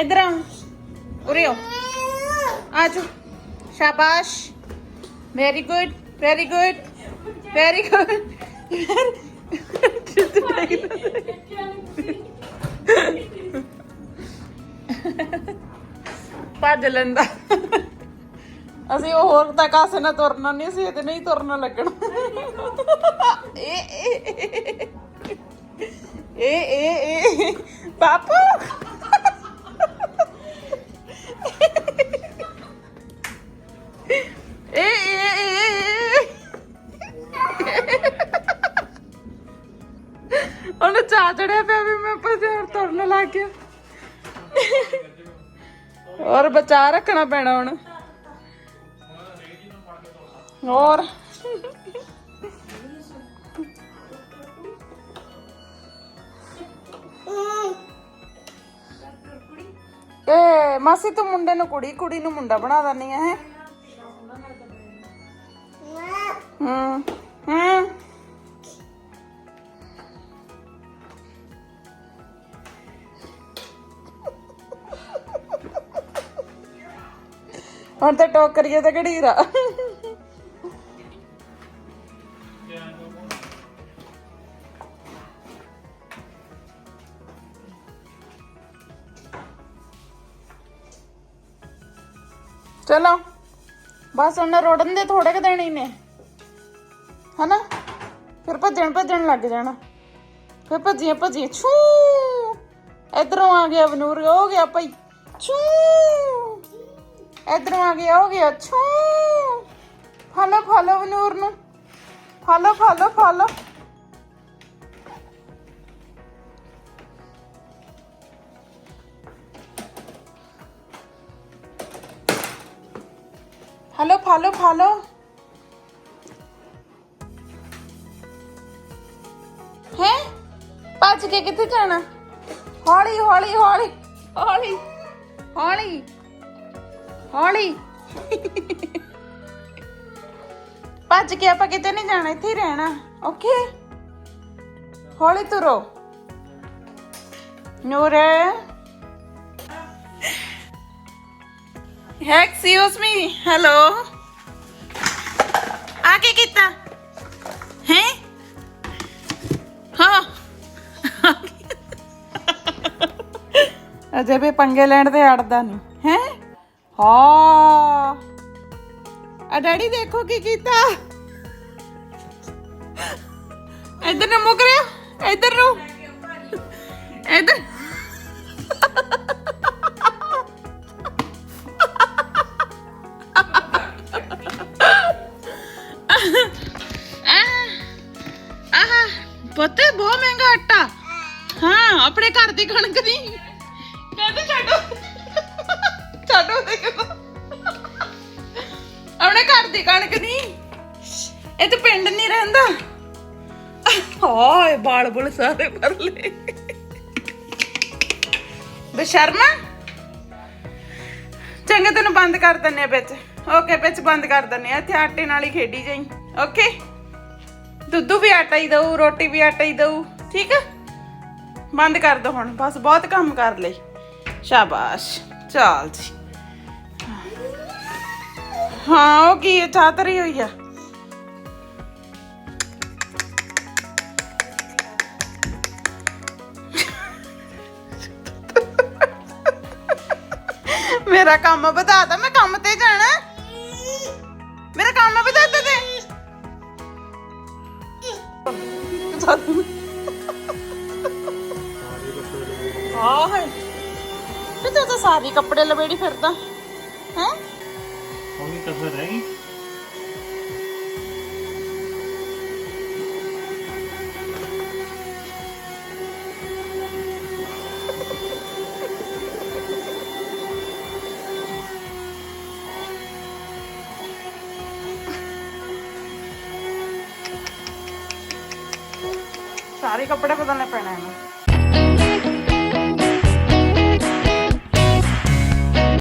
ਇਧਰ ਆ। ਉਰੇ ਆ ਆ ਜਾ ਸ਼ਾਬਾਸ਼। Very good very good very good ਭੱਜ ਲੈਂਦਾ। ਅਸੀਂ ਉਹ ਹੋਰ ਤਾਂ ਕਾਸੇ ਨਾਲ ਤੁਰਨਾ ਨਹੀਂ ਸੀ, ਇਹਦੇ ਨਹੀਂ ਤੁਰਨਾ ਲੱਗਣਾ। ਇਹ ਇਹ ਇਹ ਇਹ ਇਹ, ਬਾਪੂ। ਚਾਹ ਚੜਿਆ ਪਿਆ ਵੀ ਮੈਂ ਪਜ਼ਾਰ ਤੁਰਨ ਲੱਗ ਗਿਆ। ਔਰ ਬਚਾ ਰੱਖਣਾ ਪੈਣਾ ਹੁਣ। ਹੋਰ। ਤੇ ਮਾਸੀ ਤੂੰ ਮੁੰਡੇ ਨੂੰ ਕੁੜੀ ਕੁੜੀ ਨੂੰ ਮੁੰਡਾ ਬਣਾ ਦਨੀ ਹੂੰ? ਹੂੰ। ਹੁਣ ਤਾਂ ਟੋਕਰੀਏ ਤੇ ਘੜੀਰਾ ਚਲੋ, ਬਸ ਉਹਨੇ ਰੋੜਨ ਦੇ ਥੋੜੇ ਕੁ ਦਿਨ ਹੀ ਨੇ। ਹਨਾ? ਫਿਰ ਭੱਜਣ ਭੱਜਣ ਲੱਗ ਜਾਣਾ। ਫਿਰ ਭੱਜੀਆਂ ਭੱਜੀਆਂ, ਛੂ! ਇਧਰੋਂ ਆ ਗਿਆ ਬਨੂਰ ਹੋ ਗਿਆ ਭਾਈ। ਛੂ! ਇਧਰੋਂ ਆ ਗਿਆ ਹੋ ਗਿਆ ਛੂ ਫਾਲੋ ਫਾਲੋ ਬਨੂਰ ਨੂੰ। Follow follow follow. Follow follow follow. ਹੈ? ਭੱਜ ਕੇ ਕਿੱਥੇ ਜਾਣਾ? ਹੌਲੀ ਹੌਲੀ ਹੌਲੀ। ਹੌਲੀ। ਹੌਲੀ। ਹੌਲੀ। ਭੱਜ ਕੇ ਆਪਾਂ ਕਿਤੇ ਨਹੀਂ ਜਾਣਾ, ਇੱਥੇ ਹੀ ਰਹਿਣਾ। ਓਕੇ ਹੌਲੀ ਤੁਰੋ। ਨੂਰ। ਐਕਸਕਿਊਜ਼ ਮੀ ਹੈਲੋ ਆ ਕੀ ਕੀਤਾ? ਹੈ? ਹਾਂ। ਅਜੇ ਵੀ ਪੰਗੇ ਲੈਣ ਤੇ ਅੜਦਾ ਨਹੀਂ ਹਾਂ। ਆ ਡੈਡੀ ਦੇਖੋ ਕੀ ਕੀਤਾ। ਇੱਧਰ ਨੂੰ ਮੁੱਕ ਰਿਹਾ। ਇੱਧਰ ਨੂੰ। ਇੱਧਰ। ਆਹ। ਪਤਾ, ਬਹੁਤ ਮਹਿੰਗਾ ਆਟਾ। ਹਾਂ, ਆਪਣੇ ਘਰ ਦੀ ਕਣਕ ਦੀ। ਆਪਣੇ ਕਣਕ ਦੀ ਇਹ ਤਾਂ ਪਿੰਡ ਨਹੀਂ ਰਹਿੰਦਾ। ਹਾਏ ਬਾਲ ਬੁਲ ਸਾਰੇ ਭਰ ਲਏ। ਬਸ਼ਰਮਾ। ਚੰਗਾ, ਤੈਨੂੰ ਬੰਦ ਕਰ ਦਿੰਨੇ ਆ ਵਿੱਚ। ਓਕੇ ਵਿੱਚ ਬੰਦ ਕਰ ਦਿੰਨੇ ਆ। ਇੱਥੇ ਆਟੇ ਨਾਲ ਹੀ ਖੇਡੀ ਜਾਈ। ਓਕੇ ਦੁੱਧ ਵੀ ਆਟਾ ਹੀ ਦਊ, ਰੋਟੀ ਵੀ ਆਟਾ ਹੀ ਦਊ। ਠੀਕ ਆ? ਬੰਦ ਕਰ ਦੋ ਹੁਣ। ਬਸ, ਬਹੁਤ ਕੰਮ ਕਰ ਲਈ। ਸ਼ਾਬਾਸ਼। ਚੱਲ ਜੀ। ਹਾਂ, ਉਹ ਕੀ ਚਾਹ ਚਾਤਰੀ ਹੋਈ ਆ। ਮੇਰਾ ਕੰਮ ਵਧਾਤਾ ਮੈਂ ਕੰਮ ਤੇ ਜਾਣਾ। ਮੇਰਾ ਕੰਮ ਵਧਾ ਦੇ ਆਹ ਹੈ। ਤੇ ਤੂੰ ਤਾਂ ਸਾਰੇ ਕੱਪੜੇ ਲਵੇੜੀ ਫਿਰਦਾ, ਹੈ? ਕਸਰ ਰਹਿ ਗਈ ਸਾਰੇ ਕੱਪੜੇ ਬਦਲਨੇ ਪੈਣੇ ਨੇ।